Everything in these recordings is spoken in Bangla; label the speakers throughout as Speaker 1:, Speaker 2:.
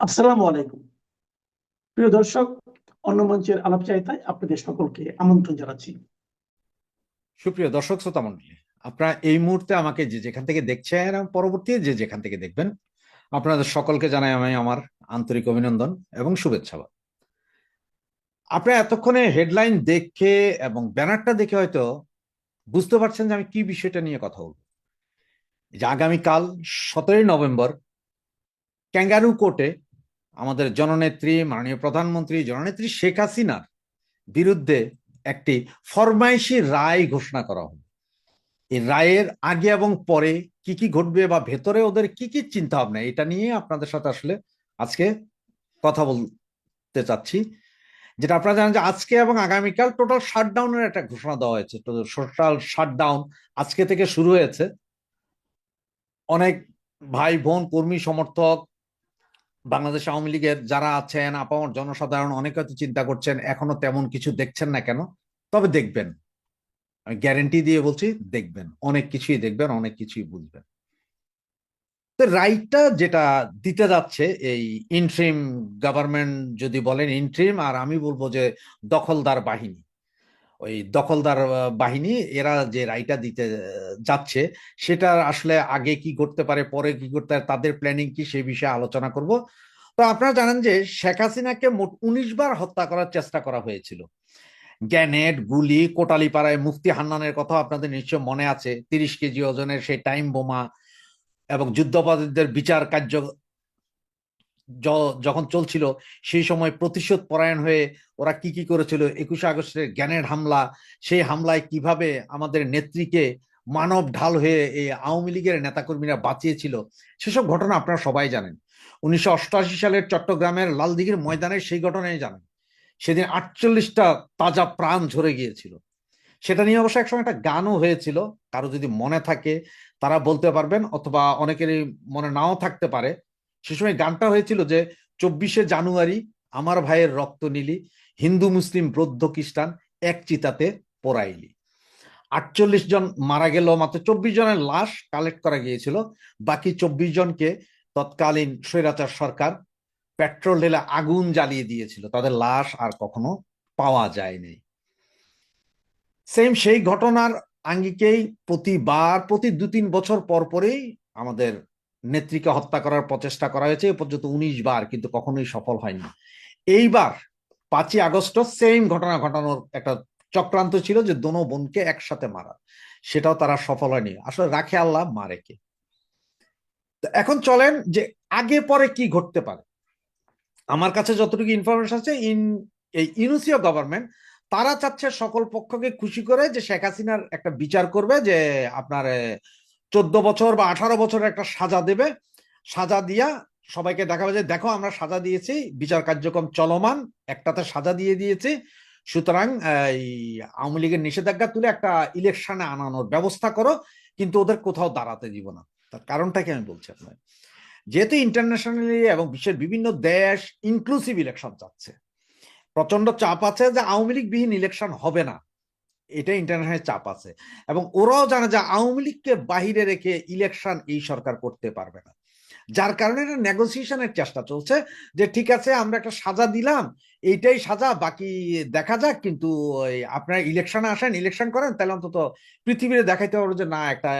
Speaker 1: আসসালামু আলাইকুম। প্রিয় দর্শক, অন্য মঞ্চের আলাপ চাইতায় আপনাদের সকলকে আমন্ত্রণ জানাচ্ছি।
Speaker 2: সুপ্রিয় দর্শক, শ্রোতা মন্ডলী আপনারা এই মুহূর্তে আমাকে যে যেখান থেকে দেখছেন, এবং পরবর্তী যে যেখান থেকে দেখবেন, আপনাদের সকলকে জানাই আমি আমার আন্তরিক অভিনন্দন এবং শুভেচ্ছা। আপনারা এতক্ষণে হেডলাইন দেখে এবং ব্যানারটা দেখে হয়তো বুঝতে পারছেন যে আমি কি বিষয়টা নিয়ে কথা বলব। যে আগামীকাল সতেরোই নভেম্বর, ক্যাঙ্গারু কোর্টে আমাদের জননেত্রী, মাননীয় প্রধানমন্ত্রী, জননেত্রী শেখ হাসিনার বিরুদ্ধে একটি ফরমাইশি রায় ঘোষণা করা হবে এই রায়ের আগে এবং পরে কি কি ঘটবে বা ভেতরে ওদের কি কি চিন্তা ভাবনা এটা নিয়ে আপনাদের সাথে আসলে আজকে কথা বলতে চাচ্ছি। যেটা আপনারা জানেন যে আজকে এবং আগামীকাল টোটাল শাটডাউনের একটা ঘোষণা দেওয়া হয়েছে। টোটাল শাটডাউন আজকে থেকে শুরু হয়েছে। অনেক ভাই বোন কর্মী, সমর্থক বাংলাদেশ আওয়ামী লীগের যারা আছেন, আপামর জনসাধারণ অনেকে হয়তো চিন্তা করছেন, এখনও তেমন কিছু দেখছেন না কেন? তবে দেখবেন। আমি গ্যারেন্টি দিয়ে বলছি, দেখবেন। অনেক কিছুই দেখবেন, অনেক কিছুই বুঝবেন। তো রাইটটা যেটা দিতে যাচ্ছে, এই ইন্ট্রিম গভর্নমেন্ট যদি বলেন ইন্ট্রিম আর আমি বলব যে দখলদার বাহিনী। ওই দখলদার বাহিনী, এরা যে রায়টা দিতে যাচ্ছে সেটা আসলে আগে কি করতে পারে, পরে কি করতে পারে, তাদের প্ল্যানিং কি সেই বিষয়ে আলোচনা করব। তো আপনারা জানেন যে শেখ হাসিনাকে মোট উনিশ বার হত্যা করার চেষ্টা করা হয়েছিল। গ্যানেট, গুলি, কোটালিপাড়ায় মুফতি হান্নানের কথা আপনাদের নিশ্চয় মনে আছে, তিরিশ কেজি ওজনের সেই টাইম বোমা এবং যুদ্ধাপরাধীদের বিচার কার্য যখন চলছিল, সেই সময় প্রতিশোধ পরায়ণ হয়ে ওরা কি কি করেছিল? একুশে আগস্টের জ্ঞানের হামলা, সেই হামলায় কীভাবে আমাদের নেত্রীকে মানব ঢাল হয়ে এই আওয়ামী লীগের নেতাকর্মীরা বাঁচিয়েছিল, সেসব ঘটনা আপনারা সবাই জানেন। উনিশশো অষ্টআশি সালের চট্টগ্রামের লালদিঘির ময়দানের সেই ঘটনাই জানেন। সেদিন আটচল্লিশটা তাজা প্রাণ ঝরে গিয়েছিল। সেটা নিয়ে অবশ্য একসময় একটা গানও হয়েছিল, কারও যদি মনে থাকে, তারা বলতে পারবেন, অথবা অনেকেরই মনে নাও থাকতে পারে। সে সময় গানটা হয়েছিল যে, চব্বিশে জানুয়ারি আমার ভাইয়ের রক্ত নিলি, হিন্দু, মুসলিম, বৌদ্ধ, খ্রিস্টান, এক চিতাতে পড়াইলি আটচল্লিশ জন মারা গেল মাত্র চব্বিশ জনের লাশ কালেক্ট করা গিয়েছিল। বাকি চব্বিশ জনকে তৎকালীন স্বৈরাচার সরকার পেট্রোল ঢেলে আগুন জ্বালিয়ে দিয়েছিল। তাদের লাশ আর কখনো পাওয়া যায়নি। সেম সেই ঘটনার আঙ্গিকেই প্রতিবার, প্রতি দু তিন বছর পর পরেই আমাদের নেত্রীকে হত্যা করার প্রচেষ্টা করা হয়েছে, এ পর্যন্ত উনিশ বার কিন্তু কখনোই সফল হয়নি। এইবার পাঁচই আগস্ট সেম ঘটনা ঘটানোর একটা চক্রান্ত ছিল যে দোনো বোনকে একসাথে মারা। সেটাও তারা সফল হয়নি। আসলে রাখে আল্লাহ, মারে কে? এখন চলেন যে আগে পরে কি ঘটতে পারে। আমার কাছে যতটুকু ইনফরমেশন আছে, ইন এই ইউনিসিও গভর্নমেন্ট তারা চাচ্ছে সকল পক্ষকে খুশি করে যে শেখ হাসিনার একটা বিচার করবে যে আপনার চোদ্দ বছর বা আঠারো বছরের একটা সাজা দেবে। সাজা দিয়া সবাইকে দেখাবে যে, দেখো, আমরা সাজা দিয়েছি, বিচার কার্যক্রম চলমান, একটাতে সাজা দিয়ে দিয়েছি। সুতরাং আওয়ামী লীগের নিষেধাজ্ঞা তুলে একটা ইলেকশনে আনানোর ব্যবস্থা করো, কিন্তু ওদের কোথাও দাঁড়াতে দিব না। তার কারণটা কি আমি বলছি আপনার যেহেতু ইন্টারন্যাশনালি এবং বিশ্বের বিভিন্ন দেশ ইনক্লুসিভ ইলেকশন চাচ্ছে প্রচণ্ড চাপ আছে যে, আওয়ামী লীগ বিহীন ইলেকশন হবে না। এটা ইন্টারন্যাশনাল চাপ আছে। এবং ওরাও জানে যে আওয়ামী লীগকে বাহিরে রেখে ইলেকশন এই সরকার করতে পারবে না। যার কারণে এটা নেগোসিয়েশনের চেষ্টা চলছে যে ঠিক আছে, আমরা একটা সাজা দিলাম, এইটাই সাজা, বাকি দেখা যাক, কিন্তু আপনারা ইলেকশনে আসেন ইলেকশন করেন, তাহলে অন্তত পৃথিবীতে দেখাইতে পারব যে না, একটা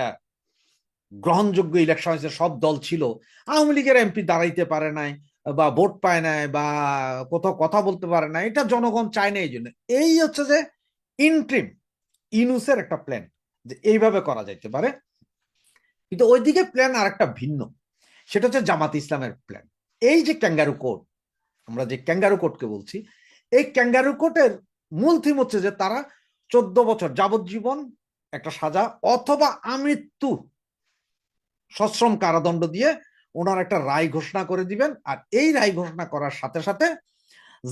Speaker 2: গ্রহণযোগ্য ইলেকশন হয়েছে, সব দল ছিল। আওয়ামী লীগের এমপি দাঁড়াইতে পারে নাই, বা ভোট পায় নাই, বা কোথাও কথা বলতে পারে না এটা জনগণ চায় না এই জন্য এই হচ্ছে যে ইন্ট্রিম ইনুসের একটা প্ল্যান যে এইভাবে করা যাইতে পারে। কিন্তু ওইদিকে প্ল্যান আর একটা ভিন্ন। সেটা হচ্ছে জামাত ইসলামের প্ল্যান এই যে ক্যাঙ্গারু কোর্ট আমরা যে ক্যাঙ্গারু কোর্টকে বলছি, এই ক্যাঙ্গারু কোর্টের মূল থিম হচ্ছে যে তারা চোদ্দ বছর যাবজ্জীবন একটা সাজা অথবা আমৃত্যু সশ্রম কারাদণ্ড দিয়ে ওনার একটা রায় ঘোষণা করে দিবেন। আর এই রায় ঘোষণা করার সাথে সাথে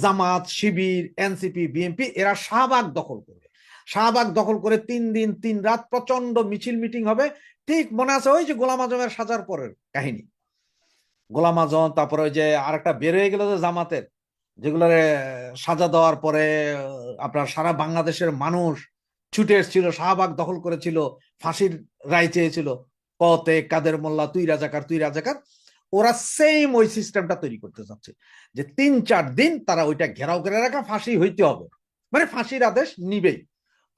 Speaker 2: জামাত, শিবির, এনসিপি, বিএনপি, এরা শাহবাগ দখল করবে। শাহবাগ দখল করে তিন দিন, তিন রাত প্রচণ্ড মিছিল মিটিং হবে। ঠিক মনে আছে ওই যে গোলাম আজমের সাজার পরের কাহিনী? গোলাম আজম, তারপরে ওই যে আরেকটা বের হয়ে গেল যে জামাতের, যেগুলোর সাজা দেওয়ার পরে আপনার সারা বাংলাদেশের মানুষ ছুটে এসেছিল, শাহবাগ দখল করেছিল, ফাঁসির রায় চেয়েছিল। কতে কাদের মোল্লা, তুই রাজাকার তুই রাজাকার। ওরা সেম ওই সিস্টেমটা তৈরি করতে চাচ্ছে। যে তিন, চার দিন তারা ওইটা ঘেরাও করে রাখা, ফাঁসি হইতে হবে। মানে ফাঁসির আদেশ নিবেই।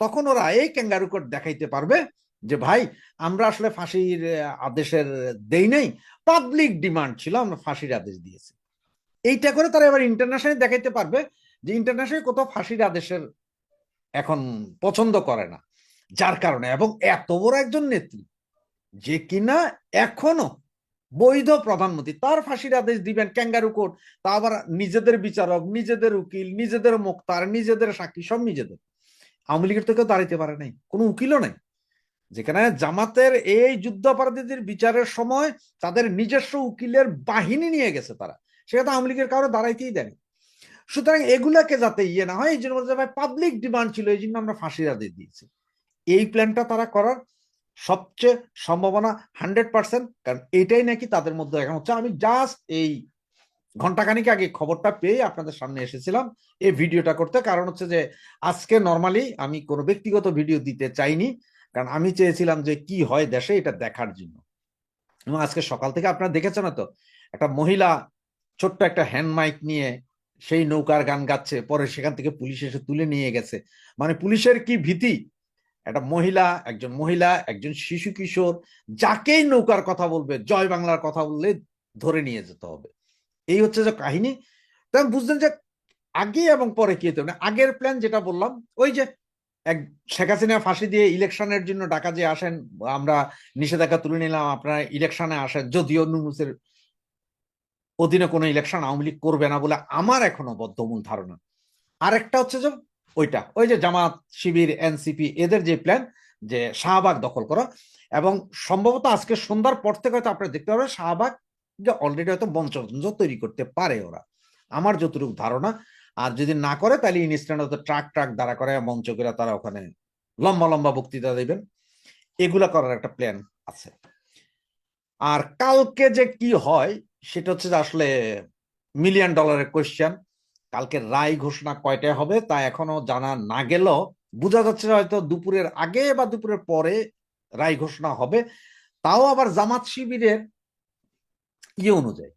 Speaker 2: তখন ওরা এই ক্যাঙ্গারু কোর্ট দেখাইতে পারবে যে, ভাই, আমরা আসলে ফাঁসির আদেশের দেই নাই পাবলিক ডিমান্ড ছিল, আমরা ফাঁসির আদেশ দিয়েছি। এইটা করে তারা এবার ইন্টারন্যাশনাল দেখাইতে পারবে যে ইন্টারন্যাশনাল কোথাও ফাঁসির আদেশের এখন পছন্দ করে না। যার কারণে এবং এত বড় একজন নেত্রী যে কিনা এখনও বৈধ প্রধানমন্ত্রী, তার ফাঁসির আদেশ দিবেন ক্যাঙ্গারু কোর্ট তা আবার নিজেদের বিচারক, নিজেদের উকিল, নিজেদের মুক্তার, নিজেদের সাক্ষী, সব নিজেদের। আওয়ামী লীগের তো কেউ দাঁড়াইতে পারে নাই, কোনো উকিলও নাই। যেখানে জামাতের এই যুদ্ধাপরাধীদের বিচারের সময় তাদের নিজস্ব উকিলের বাহিনী নিয়ে গেছে তারা। সেটা তো আওয়ামী লীগের কারও দাঁড়াইতেই দেয়নি। সুতরাং এগুলাকে যাতে ইয়ে না হয়, এই জন্য ভাই পাবলিক ডিমান্ড ছিল, এই জন্য আমরা ফাঁসির আদেশ দিয়েছি। এই প্ল্যানটা তারা করার সবচেয়ে সম্ভাবনা হান্ড্রেড পার্সেন্ট কারণ এটাই নাকি তাদের মধ্যে এখন হচ্ছে। আমি জাস্ট এই ঘন্টাখানিক আগে খবরটা পেয়ে আপনাদের সামনে এসেছিলাম এই ভিডিওটা করতে। কারণ হচ্ছে যে, আজকে নর্মালি আমি কোনো ব্যক্তিগত ভিডিও দিতে চাইনি। কারণ আমি চেয়েছিলাম যে, কি হয় দেশে এটা দেখার জন্য। এবং আজকে সকাল থেকে আপনারা দেখেছেন তো, একটা মহিলা ছোট্ট একটা হ্যান্ড মাইক নিয়ে সেই নৌকার গান গাচ্ছে, পরে সেখান থেকে পুলিশ এসে তুলে নিয়ে গেছে। মানে পুলিশের কি ভীতি? একটা মহিলা, একজন মহিলা, একজন শিশু কিশোর, যাকেই নৌকার কথা বলবে, জয় বাংলার কথা বললে ধরে নিয়ে যেতে হবে। এই হচ্ছে যে কাহিনী। তো আমি বুঝলেন যে আগে এবং পরে কি হতে মানে আগের প্ল্যান যেটা বললাম, ওই যে এক শেখ হাসিনা ফাঁসি দিয়ে ইলেকশনের জন্য ডাকা যে আসেন, আমরা নিষেধাজ্ঞা তুলে নিলাম, আপনারা ইলেকশনে আসেন, যদিও নুনুসের অধীনে কোনো ইলেকশন আওয়ামী লীগ করবে না বলে আমার এখনও বদ্ধমূল ধারণা। আরেকটা হচ্ছে যে ওইটা, ওই যে জামাত শিবির, এনসিপি, এদের যে প্ল্যান যে শাহবাগ দখল করা। এবং সম্ভবত আজকে সন্ধ্যার পর থেকে হয়তো আপনারা দেখতে পাবেন শাহবাগ যে অলরেডি হয়তো মঞ্চ তৈরি করতে পারে ওরা। আমার যতটুকু ধারণা, আর যদি না করে, তাহলে ইনস্ট্যান্ট হয়তো ট্রাক ট্রাক দ্বারা করে মঞ্চ করে তারা ওখানে লম্বা লম্বা বক্তৃতা দেবেন। এগুলা করার একটা প্ল্যান আছে। আর কালকে যে কি হয়, সেটা হচ্ছে আসলে মিলিয়ন ডলারের কোয়েশ্চেন কালকে রায় ঘোষণা কয়টায় হবে, তা এখনও জানা না গেলেও বোঝা যাচ্ছে হয়তো দুপুরের আগে বা দুপুরের পরে রায় ঘোষণা হবে। তাও আবার জামাত শিবিরের ইয়ে অনুযায়ী,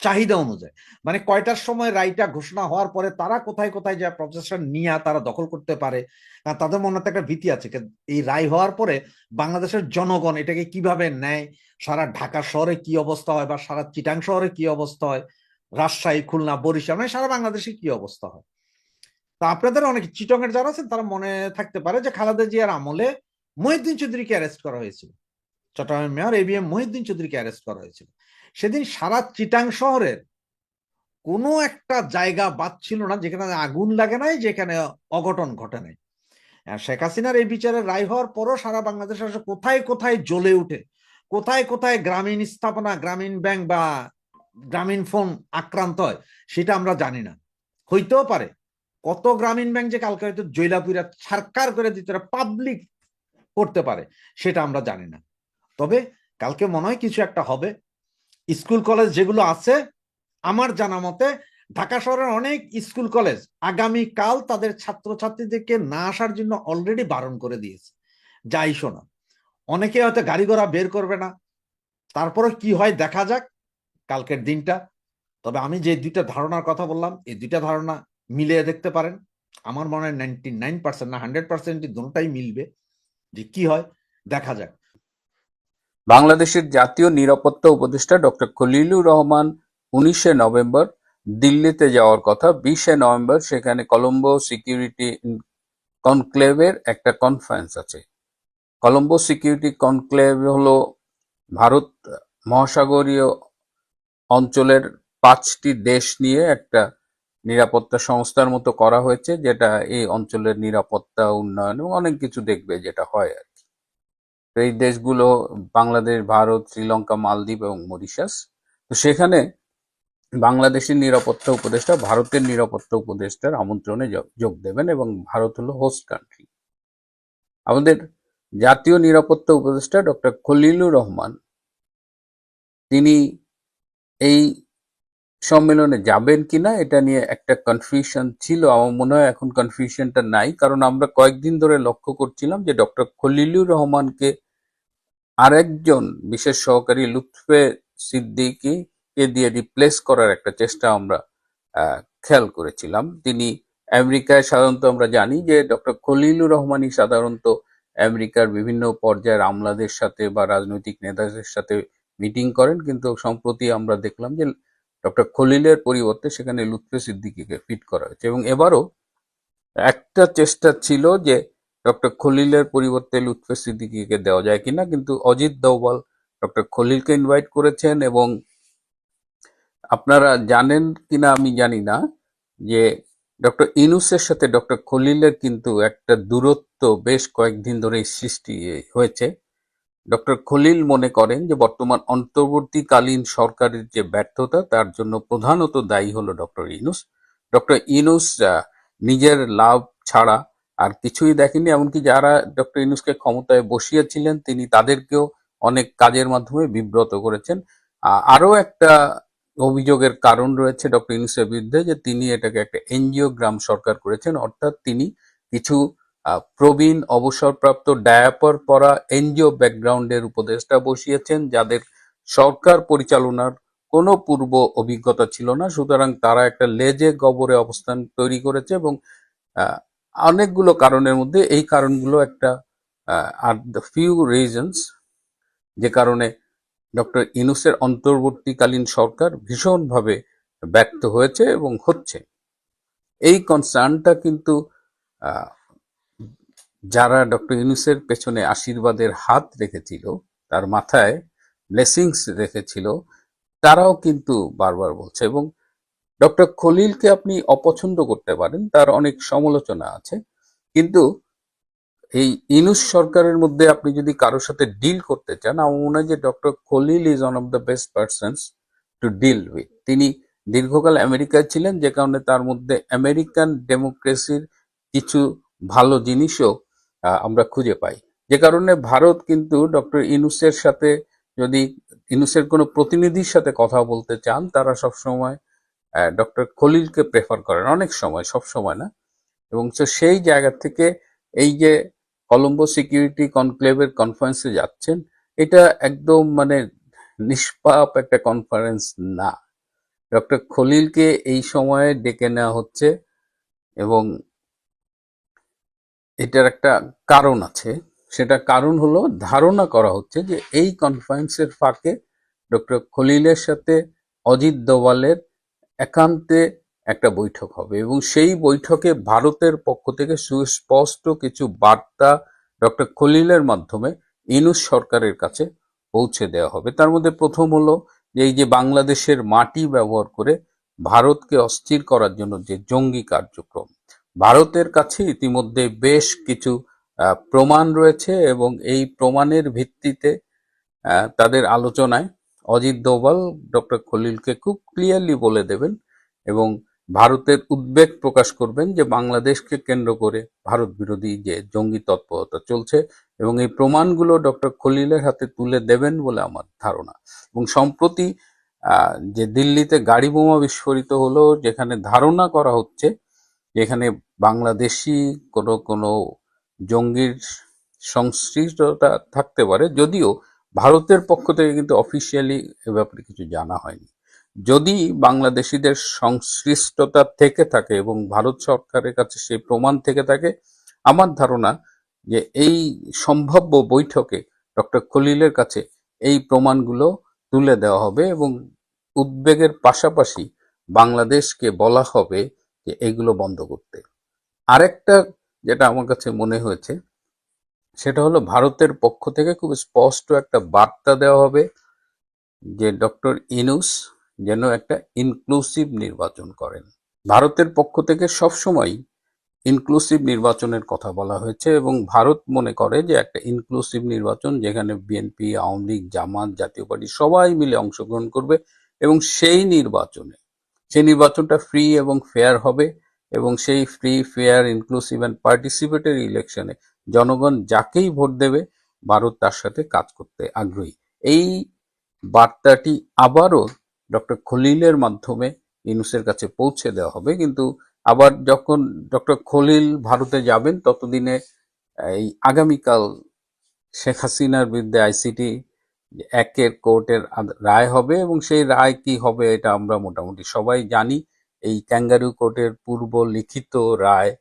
Speaker 2: চাহিদা অনুযায়ী। মানে কয়টার সময় রায়টা ঘোষণা হওয়ার পরে তারা কোথায় কোথায় যা প্রচেষ্টা নিয়ে তারা দখল করতে পারে তাদের মনে একটা ভীতি আছে এই রায় হওয়ার পরে বাংলাদেশের জনগণ এটাকে কীভাবে নেয়, সারা ঢাকা শহরে কি অবস্থা হয় বা সারা চিটাং শহরে কি অবস্থা হয়, রাজশাহী, খুলনা, বরিশাল মানে সারা বাংলাদেশে কি অবস্থা হয়? তা আপনাদের অনেক চিটং এর যারা আছেন তারা মনে থাকতে পারে যে খালেদা জিয়ার আমলে মহিউদ্দিন চৌধুরীকে অ্যারেস্ট করা হয়েছিল। চট্টগ্রামের mayor A B ABM Mohiuddin চৌধুরীকে অ্যারেস্ট করা হয়েছিল। সেদিন সারা চিটাং শহরের কোনো একটা জায়গা বাদ ছিল না, যেখানে আগুন লাগে নাই, যেখানে অঘটন ঘটে নাই। শেখ হাসিনার এই বিচারের রায় হওয়ার পরও সারা বাংলাদেশ কোথায় কোথায় জ্বলে উঠে, কোথায় কোথায় গ্রামীণ স্থাপনা, গ্রামীণ ব্যাংক বা গ্রামীণ ফোন আক্রান্ত হয়, সেটা আমরা জানি না। হইতেও পারে, কত গ্রামীণ ব্যাংক যে কালকে হয়তো জৈলাপুরা সরকার করে দিতে পাবলিক করতে পারে, সেটা আমরা জানি না। তবে কালকে মনে হয় কিছু একটা হবে। স্কুল কলেজ যেগুলো আছে, আমার জানা মতে ঢাকা শহরের অনেক স্কুল কলেজ আগামী কাল তাদের ছাত্রছাত্রীদেরকে না আসার জন্য অলরেডি বারণ করে দিয়েছে। যাই শোনা, অনেকে হয়তো গাড়ি ঘোড়া বের করবে না। তারপরে কি হয় দেখা যাক, কালকের দিনটা। তবে আমি যে দুইটা ধারণার কথা বললাম, এই দুইটা ধারণা মিলিয়ে দেখতে পারেন। আমার মনে হয় নাইনটি নাইন পার্সেন্ট না হান্ড্রেড পার্সেন্ট দুটাই মিলবে, যে কি হয় দেখা যাক।
Speaker 3: বাংলাদেশের জাতীয় নিরাপত্তা উপদেষ্টা ডক্টর খলিলুর রহমান উনিশে নভেম্বর দিল্লিতে যাওয়ার কথা। বিশে নভেম্বর সেখানে কলম্বো সিকিউরিটি কনক্লেভের একটা কনফারেন্স আছে। কলম্বো সিকিউরিটি কনক্লেভ হলো ভারত মহাসাগরীয় অঞ্চলের পাঁচটি দেশ নিয়ে একটা নিরাপত্তা সংস্থার মতো করা হয়েছে, যেটা এই অঞ্চলের নিরাপত্তা উন্নয়ন অনেক কিছু দেখবে যেটা হয় আর এই দেশগুলো বাংলাদেশ, ভারত, শ্রীলঙ্কা, মালদ্বীপ এবং মরিশাস। তো সেখানে বাংলাদেশের নিরাপত্তা উপদেষ্টা, ভারতের নিরাপত্তা উপদেষ্টার আমন্ত্রণে যোগ- দেবেন এবং ভারত হলো হোস্ট কান্ট্রি আমাদের জাতীয় নিরাপত্তা উপদেষ্টা ডক্টর খলিলুর রহমান, তিনি এই সম্মেলনে যাবেন কিনা এটা নিয়ে একটা কনফিউশন ছিল। আমার মনে হয় এখন কনফিউশনটা নাই, কারণ আমরা কয়েকদিন ধরে লক্ষ্য করছিলাম যে ডক্টর খলিলুর রহমানকে আরেকজন বিশেষ সহকারী লুৎফে সিদ্দিকিকে দিয়ে রিপ্লেস করার একটা চেষ্টা আমরা খেয়াল করেছিলাম। তিনি আমেরিকায় সাধারণত আমরা জানি যে ডক্টর খলিলুর রহমানই সাধারণত আমেরিকার বিভিন্ন পর্যায়ের আমলাদের সাথে বা রাজনৈতিক নেতাদের সাথে মিটিং করেন। কিন্তু সম্প্রতি আমরা দেখলাম যে ডক্টর খলিলের পরিবর্তে সেখানে লুৎফে সিদ্দিকিকে ফিট করা হয়েছে। এবং এবারও একটা চেষ্টা ছিল যে ডক্টর খলিলের পরিবর্তে লুৎফে সিদ্দিকীকে দেওয়া যায় কিনা, কিন্তু অজিত দোভাল ডক্টর খলিলকে ইনভাইট করেছেন এবং আপনারা জানেন কিনা আমি জানি না যে ডক্টর ইনুসের সাথে ডক্টর খলিলের কিন্তু একটা দূরত্ব বেশ কয়েকদিন ধরে সৃষ্টি হয়েছে। ডক্টর খলিল মনে করেন যে বর্তমান অন্তর্বর্তীকালীন সরকারের যে ব্যর্থতা, তার জন্য প্রধানত দায়ী হলো ডক্টর ইনুস। ডক্টর ইনুস নিজের লাভ ছাড়া আর কিছুই দেখেনি এমনকি যারা ডক্টর ইনুসকে ক্ষমতায় বসিয়েছিলেন, তিনি তাদেরকেও অনেক কাজের মাধ্যমে বিব্রত করেছেন। আ- আরও একটা অভিযোগের কারণ রয়েছে ডক্টর ইনুসের বিরুদ্ধে যে তিনি এটাকে একটা এনজিও গ্রাম সরকার করেছেন, অর্থাৎ তিনি কিছু প্রবীণ অবসরপ্রাপ্ত ডায়াপার পরা এনজিও ব্যাকগ্রাউন্ডের উপদেষ্টা বসিয়েছেন, যাদের সরকার পরিচালনার কোনো পূর্ব অভিজ্ঞতা ছিল না। সুতরাং তারা একটা লেজে গবরে অবস্থান তৈরি করেছে এবং অনেকগুলো কারণের মধ্যে এই কারণগুলো একটা আর দ্য ফিউ রিজনস যে কারণে ডক্টর ইনুসের অন্তর্বর্তীকালীন সরকার ভীষণভাবে ব্যর্থ হয়েছে এবং হচ্ছে। এই কনসার্নটা কিন্তু যারা ডক্টর ইনুসের পেছনে আশীর্বাদের হাত রেখেছিল, তার মাথায় ব্লেসিংস রেখেছিল, তারাও কিন্তু বারবার বলছে এবং ডক্টর খলিলকে আপনি অপছন্দ করতে পারেন, তার অনেক সমালোচনা আছে। কিন্তু এই ইনুস সরকারের মধ্যে আপনি যদি কারোর সাথে ডিল করতে চান, আমার মনে হয় যে doctor Khalil is one of the best persons to deal with তিনি দীর্ঘকাল আমেরিকায় ছিলেন, যে কারণে তার মধ্যে আমেরিকান ডেমোক্রেসির কিছু ভালো জিনিসও আমরা খুঁজে পাই। যে কারণে ভারত কিন্তু ডক্টর ইনুসের সাথে যদি, ইনুসের কোনো প্রতিনিধির সাথে কথা বলতে চান, তারা সবসময় ডক্টর খলিলকে প্রেফার করেন অনেক সময়, সব সময় না। এবং সেই জায়গা থেকে এই যে কলম্বো সিকিউরিটি কনক্লেভের কনফারেন্সে যাচ্ছেন, এটা একদম মানে নিষ্পাপ একটা কনফারেন্স না। ডক্টর খলিলকে এই সময়ে ডেকে নেওয়া হচ্ছে এবং এটার একটা কারণ আছে। সেটা কারণ হলো ধারণা করা হচ্ছে যে এই কনফারেন্সের ফাঁকে ডক্টর খলিলের সাথে অজিত দোভালের একান্তে একটা বৈঠক হবে এবং সেই বৈঠকে ভারতের পক্ষ থেকে সুস্পষ্ট কিছু বার্তা ডক্টর খলিলের মাধ্যমে ইনুস সরকারের কাছে পৌঁছে দেওয়া হবে। তার মধ্যে প্রথম হলো যে এই যে বাংলাদেশের মাটি ব্যবহার করে ভারতকে অস্থির করার জন্য যে জঙ্গি কার্যক্রম, ভারতের কাছে ইতিমধ্যে বেশ কিছু প্রমাণ রয়েছে এবং এই প্রমাণের ভিত্তিতে তাদের আলোচনায় অজিত দোভাল, ডক্টর খলিলকে খুব ক্লিয়ারলি বলে দেবেন এবং ভারতের উদ্বেগ প্রকাশ করবেন যে বাংলাদেশকে কেন্দ্র করে ভারত বিরোধী যে জঙ্গি তৎপরতা চলছে এবং এই প্রমাণগুলো ডক্টর খলিলের হাতে তুলে দেবেন বলে আমার ধারণা। এবং সম্প্রতি যে দিল্লিতে গাড়ি বোমা বিস্ফোরিত হলো, যেখানে ধারণা করা হচ্ছে যেখানে বাংলাদেশি কোনো কোনো জঙ্গির সংশ্লিষ্টতা থাকতে পারে, যদিও ভারতের পক্ষ থেকে কিন্তু অফিসিয়ালি এ ব্যাপারে কিছু জানা হয়নি। যদি বাংলাদেশিদের সংশ্লিষ্টতা থেকে থাকে এবং ভারত সরকারের কাছে সেই প্রমাণ থেকে থাকে, আমার ধারণা যে এই সম্ভাব্য বৈঠকে ডক্টর খলিলের কাছে এই প্রমাণগুলো তুলে দেওয়া হবে এবং উদ্বেগের পাশাপাশি বাংলাদেশকে বলা হবে যে এগুলো বন্ধ করতে। আরেকটা যেটা আমার কাছে মনে হয়েছে সেটা হলো ভারতের পক্ষ থেকে খুব স্পষ্ট একটা বার্তা দেওয়া হবে যে ডক্টর ইনুস যেন একটা ইনক্লুসিভ নির্বাচন করেন। ভারতের পক্ষ থেকে সবসময় ইনক্লুসিভ নির্বাচনের কথা বলা হয়েছে এবং ভারত মনে করে যে একটা ইনক্লুসিভ নির্বাচন যেখানে বিএনপি আওয়ামী লীগ, জামাত, জাতীয় পার্টি সবাই মিলে অংশগ্রহণ করবে এবং সেই নির্বাচনে, সেই নির্বাচনটা ফ্রি এবং ফেয়ার হবে। এবং সেই free fair inclusive and participatory ইলেকশনে জনগণ যাকেই ভোট দেবে, ভারত তার সাথে কাজ করতে আগ্রহী। এই বার্তাটি আবারও ডক্টর খলিলের মাধ্যমে ইনুসের কাছে পৌঁছে দেওয়া হবে। কিন্তু আবার যখন ডক্টর খলিল ভারতে যাবেন, ততদিনে এই আগামীকাল শেখ হাসিনার বিরুদ্ধে আইসিটি একের কোর্টের রায় হবে এবং সেই রায় কি হবে এটা আমরা মোটামুটি সবাই জানি। এই ক্যাঙ্গারু কোর্টের পূর্ব লিখিত রায়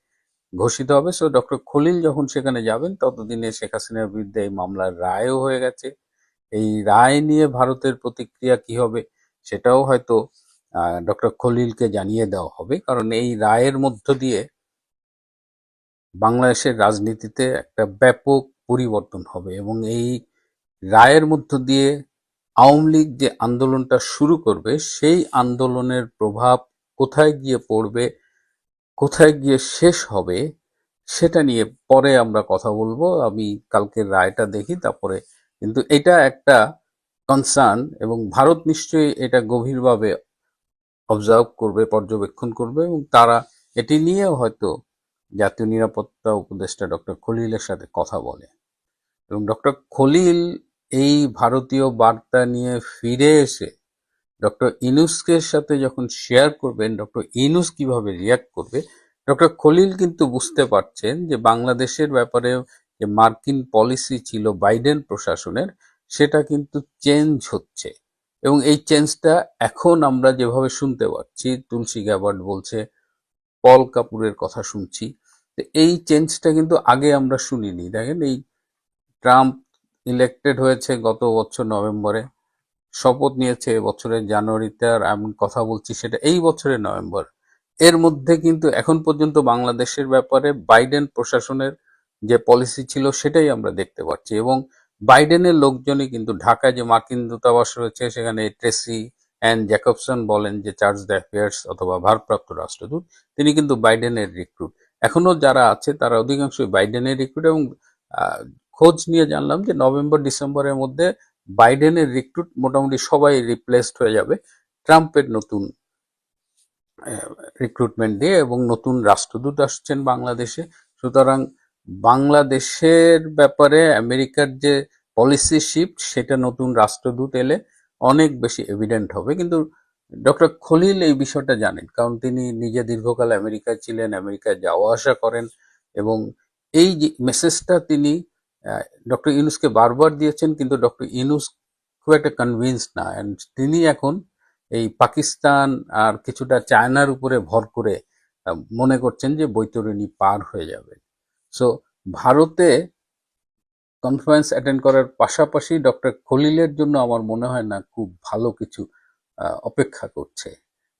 Speaker 3: ঘোষিত হবে। সো ডক্টর খলিল যখন সেখানে যাবেন, ততদিনে শেখ হাসিনার বিরুদ্ধে এই মামলার রায়ও হয়ে গেছে। এই রায় নিয়ে ভারতের প্রতিক্রিয়া কি হবে সেটাও হয়তো ডক্টর খলিলকে জানিয়ে দেওয়া হবে। কারণ এই রায়ের মধ্য দিয়ে বাংলাদেশের রাজনীতিতে একটা ব্যাপক পরিবর্তন হবে এবং এই রায়ের মধ্য দিয়ে আওয়ামী লীগ যে আন্দোলনটা শুরু করবে, সেই আন্দোলনের প্রভাব কোথায় গিয়ে পড়বে, কোথায় গিয়ে শেষ হবে, সেটা নিয়ে পরে আমরা কথা বলব। আমি কালকের রায়টা দেখি, তারপরে কিন্তু এটা একটা কনসার্ন এবং ভারত নিশ্চয়ই এটা গভীরভাবে অবজার্ভ করবে, পর্যবেক্ষণ করবে এবং তারা এটি নিয়েও হয়তো জাতীয় নিরাপত্তা উপদেষ্টা ডক্টর খলিলের সাথে কথা বলে। এবং ডক্টর খলিল এই ভারতীয় বার্তা নিয়ে ফিরে এসে ডক্টর ইনুসকে সাথে যখন শেয়ার করবেন, ডক্টর ইনুস কীভাবে রিয়াক্ট করবে, ডক্টর খলিল কিন্তু বুঝতে পারছেন যে বাংলাদেশের ব্যাপারে যে মার্কিন পলিসি ছিল বাইডেন প্রশাসনের, সেটা কিন্তু চেঞ্জ হচ্ছে। এবং এই চেঞ্জটা এখন আমরা যেভাবে শুনতে পাচ্ছি, তুলসী গ্যাবার্ড বলছে, পল কাপুরের কথা শুনছি, তো এই চেঞ্জটা কিন্তু আগে আমরা শুনিনি। দেখেন এই ট্রাম্প ইলেক্টেড হয়েছে গত বছর নভেম্বরে। শপথ নিয়েছে বছরের জানুয়ারিতে, আর আমি কথা বলছি সেটা এই বছরের নভেম্বর। এর মধ্যে কিন্তু এখন পর্যন্ত বাংলাদেশের ব্যাপারে বাইডেন প্রশাসনের যে পলিসি ছিল সেটাই আমরা দেখতে পাচ্ছি এবং বাইডেনের লোকজনই কিন্তু ঢাকায় যে মার্কিন দূতাবাস রয়েছে, সেখানে ট্রেসি অ্যান্ড জ্যাকবসন বলেন যে চার্জ দ্য অ্যাফেয়ার্স অথবা ভারপ্রাপ্ত রাষ্ট্রদূত, তিনি কিন্তু বাইডেনের রিক্রুট। এখনও যারা আছে তারা অধিকাংশই বাইডেনের রিক্রুট এবং খোঁজ নিয়ে জানলাম যে নভেম্বর, ডিসেম্বরের মধ্যে বাইডেনের রিক্রুট মোটামুটি সবাই রিপ্লেসড হয়ে যাবে। ট্রাম্পের নতুন রিক্রুটমেন্ট দিয়ে এবং নতুন রাষ্ট্রদূত আসছেন বাংলাদেশে। সুতরাং বাংলাদেশের ব্যাপারে আমেরিকার যে পলিসি শিফট সেটা নতুন রাষ্ট্রদূত এলে অনেক বেশি এভিডেন্ট হবে। কিন্তু ডক্টর খলিল এই বিষয়টা জানেন, কারণ তিনি নিজে দীর্ঘকাল আমেরিকায় ছিলেন, আমেরিকায় যাওয়া আসা করেন এবং এই যে মেসেজটা তিনি ডক্টর ইউনুসকে বারবার দিয়েছেন, কিন্তু ডক্টর ইউনুস খুব একটা কনভিন্স না। অ্যান্ড তিনি এখন এই পাকিস্তান আর কিছুটা চায়নার উপরে ভর করে মনে করছেন যে বৈতরণী পার হয়ে যাবে। সো ভারতে কনফারেন্স অ্যাটেন্ড করার পাশাপাশি ডক্টর খলিলের জন্য আমার মনে হয় না খুব ভালো কিছু অপেক্ষা করছে।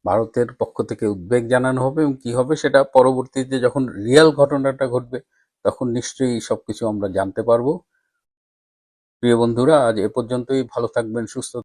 Speaker 3: ভারতের পক্ষ থেকে উদ্বেগ জানানো হবে এবং কী হবে সেটা পরবর্তীতে যখন রিয়েল ঘটনাটা ঘটবে তখন নিশ্চয়ই সবকিছু আমরা জানতে পারব। প্রিয় বন্ধুরা আজ এ পর্যন্তই। ভালো থাকবেন সুস্থ